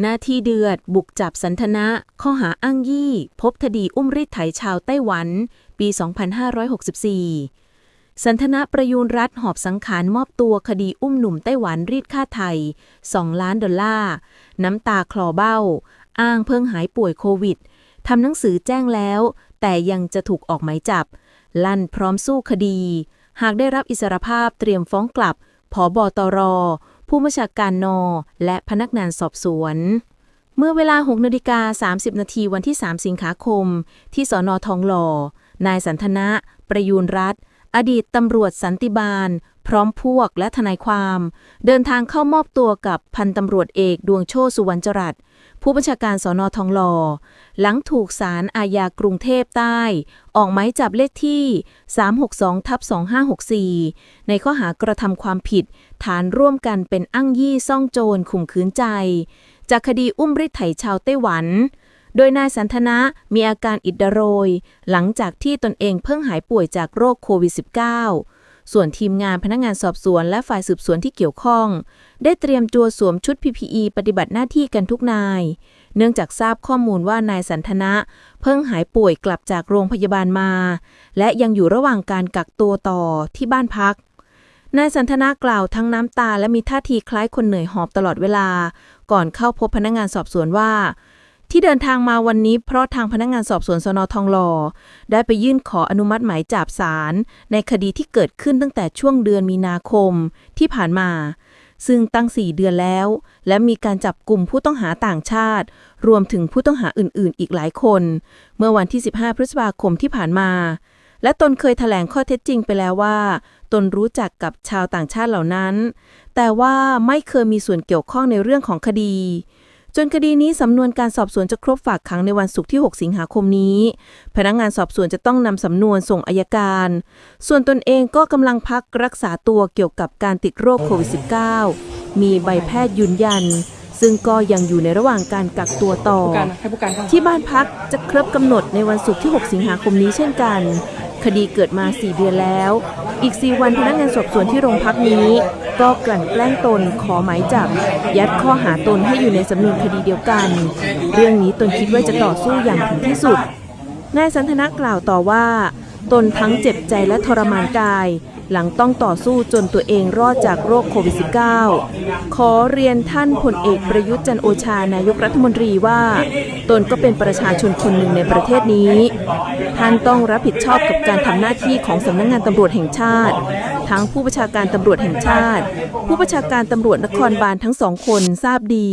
หน้าที่เดือด บุกจับสันทนะ ข้อหาอ้างยี่ พบคดีอุ้มรีดไถชาวไต้หวัน ปี 2564 สันทนะประยูรรัฐหอบสังขารมอบตัวคดีอุ้มหนุ่มไต้หวันรีดค่าไทย 2 ล้านดอลลาร์ น้ำตาคลอเบ้า อ้างเพิ่งหายป่วยโควิด ทำหนังสือแจ้งแล้ว แต่ยังจะถูกออกหมายจับ ลั่นพร้อมสู้คดี หากได้รับอิสรภาพเตรียมฟ้องกลับผอบอตร ผู้บัญชาการนและพนักงานสอบสวน เมื่อเวลา6นาฬิกา30 นาทีวันที่ 3 สิงหาคม ที่สอนอทองหล่อ นายสันทนะ ประยูรรัฐ อดีตตำรวจสันติบาล พร้อมพวกและทนายความ เดินทางเข้ามอบตัวกับพันตำรวจเอกดวงโชติสุวรรณจรัสผู้บัญชาการสอนอทองหล่อหลังถูกศาลอาญากรุงเทพใต้ ออกหมายจับเลขที่ 362ทับ2564 ในข้อหากระทำความผิด ฐานร่วมกันเป็นอ้างยี่ซ่องโจรข่มขืนใจ จากคดีอุ้มริดไถชาวไต้หวัน โดยนายสันทนะมีอาการอิดโรย หลังจากที่ตนเองเพิ่งหายป่วยจากโรคโควิด -19 ส่วนทีมงานพนักงานสอบสวน และฝ่ายสืบสวนที่เกี่ยวข้อง ได้เตรียมตัวสวมชุด PPE ปฏิบัติหน้าที่กันทุกนาย เนื่องจากทราบข้อมูลว่านายสันทนะ เพิ่งหายป่วยกลับจากโรงพยาบาลมา และยังอยู่ระหว่างการกักตัวต่อที่บ้านพักนายสันทนากล่าวทั้งน้ำตาและมีท่าทีคล้ายคนเหนื่อยหอบตลอดเวลา ก่อนเข้าพบพนักงานสอบสวนว่า ที่เดินทางมาวันนี้เพราะทางพนักงานสอบสวนสนทองหล่อได้ไปยื่นขออนุมัติหมายจับศาลในคดีที่เกิดขึ้นตั้งแต่ช่วงเดือนมีนาคมที่ผ่านมา ซึ่งตั้ง 4 เดือนแล้ว และมีการจับกลุ่มผู้ต้องหาต่างชาติ รวมถึงผู้ต้องหาอื่น ๆ อีกหลายคน เมื่อวันที่ 15 พฤษภาคมที่ผ่านมา และตนเคยแถลงข้อเท็จจริงไปแล้วว่า ตนรู้จักกับชาวต่างชาติเหล่านั้น แต่ว่าไม่เคยมีส่วนเกี่ยวข้องในเรื่องของคดี จนคดีนี้สำนวนการสอบสวนจะครบฝากขังในวันศุกร์ที่ 6 สิงหาคมนี้ พนักงานสอบสวนจะต้องนำสำนวนส่งอายการ ส่วนตนเองก็กำลังพักรักษาตัวเกี่ยวกับการติดโรคโควิด -19 มีใบแพทย์ยืนยัน ซึ่งก็ยังอยู่ในระหว่างการกักตัวต่อผู้การให้ผู้การเข้าที่บ้านพักจะครบกำหนดในวันศุกร์ที่ 6 สิงหาคมนี้เช่นกัน คดีเกิดมา 4 เดือนแล้ว อีก 4 วันพนักงานสอบสวนที่โรงพักนี้ ก็กลั่นแกล้งตนขอหมายจับ ยัดข้อหาตนให้อยู่ในสำนวนคดีเดียวกัน เรื่องนี้ตนคิดว่าจะต่อสู้อย่างถึงที่สุดนายสันทนากล่าวต่อว่า ตนทั้งเจ็บใจและทรมานกาย หลังต้องต่อสู้จนตัวเองรอดจากโรคโควิด -19 ขอเรียนท่านพลเอกประยุทธ์จันโอชานายกรัฐมนตรีว่า ตนก็เป็นประชาชนคนหนึ่งในประเทศนี้ ท่านต้องรับผิดชอบกับการทำหน้าที่ของสำนักงงานตำรวจแห่งชาติ ทั้งผู้บัญชาการตำรวจแห่งชาติ ผู้บัญชาการตำรวจนครบาลทั้งสองคนทราบดี